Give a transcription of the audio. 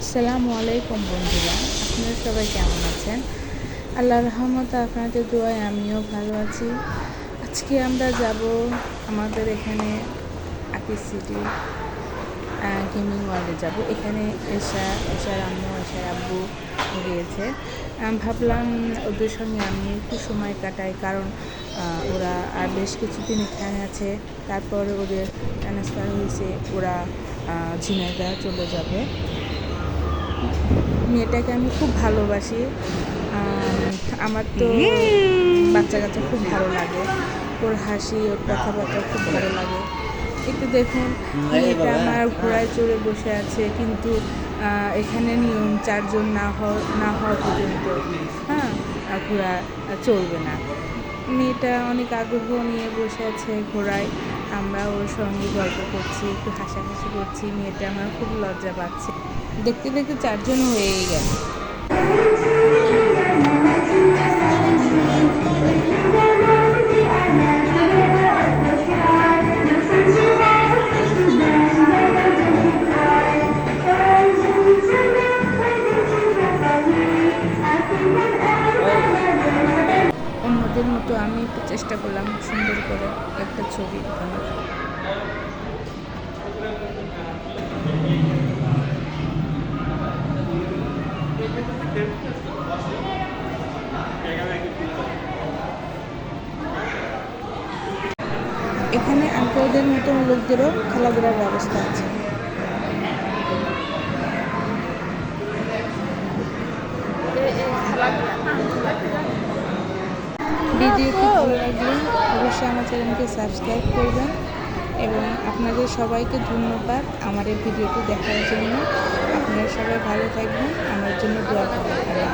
আসসালামু আলাইকুম বন্ধুরা, আপনারা সবাই কেমন আছেন? আল্লাহ রহমত আপনাদের দোয়ায় আমিও ভালো আছি। আজকে আমরা যাব আমাদের এখানে আকিস সিটি গেমিং ওয়ার্ল্ডে যাব। এখানে এশা, এশার আম্মু, এশার আব্বু গিয়েছে। ভাবলাম ওদের সঙ্গে আমি একটু সময় কাটাই, কারণ ওরা আর বেশ কিছুদিন এখানে আছে। তারপরে ওদের ট্রান্সফার হয়েছে, ওরা ঝিনাইদা চলে যাবে। মেয়েটাকে আমি খুব ভালোবাসি। আমার তো বাচ্চা কাচ্চা খুব ভালো লাগে। ওর হাসি ওর কথাবার্তা খুব ভালো লাগে। একটু দেখুন মেয়েটা আমার ঘোড়ায় চড়ে বসে আছে কিন্তু এখানে নিয়ম চারজন না হওয়া না হওয়া পর্যন্ত হ্যাঁ আর ঘোড়া চলবে না। মেয়েটা অনেক আগ্রহ নিয়ে বসে আছে ঘোড়ায়। আমরা ওর সঙ্গে গল্প করছি, একটু হাসাহাসি করছি। মেয়েটা আমার খুব লজ্জা পাচ্ছে। দেখতে দেখতে চারজন হয়েই গেল। অন্যদের মতো আমি একটু চেষ্টা করলাম সুন্দর করে একটা ছবি ওঠানোর এখানে আঙ্কেলদের মতো লোকদেরও খেলাধুলার ব্যবস্থা আছে। ভিডিওটি ভালো লাগলে অবশ্যই আমার চ্যানেলকে সাবস্ক্রাইব করবেন এবং আপনাদের সবাইকে ধন্যবাদ আমার এই ভিডিওটি দেখার জন্য আপনারা সবাই ভালো থাকবেন আমার জন্য দোয়া করবেন।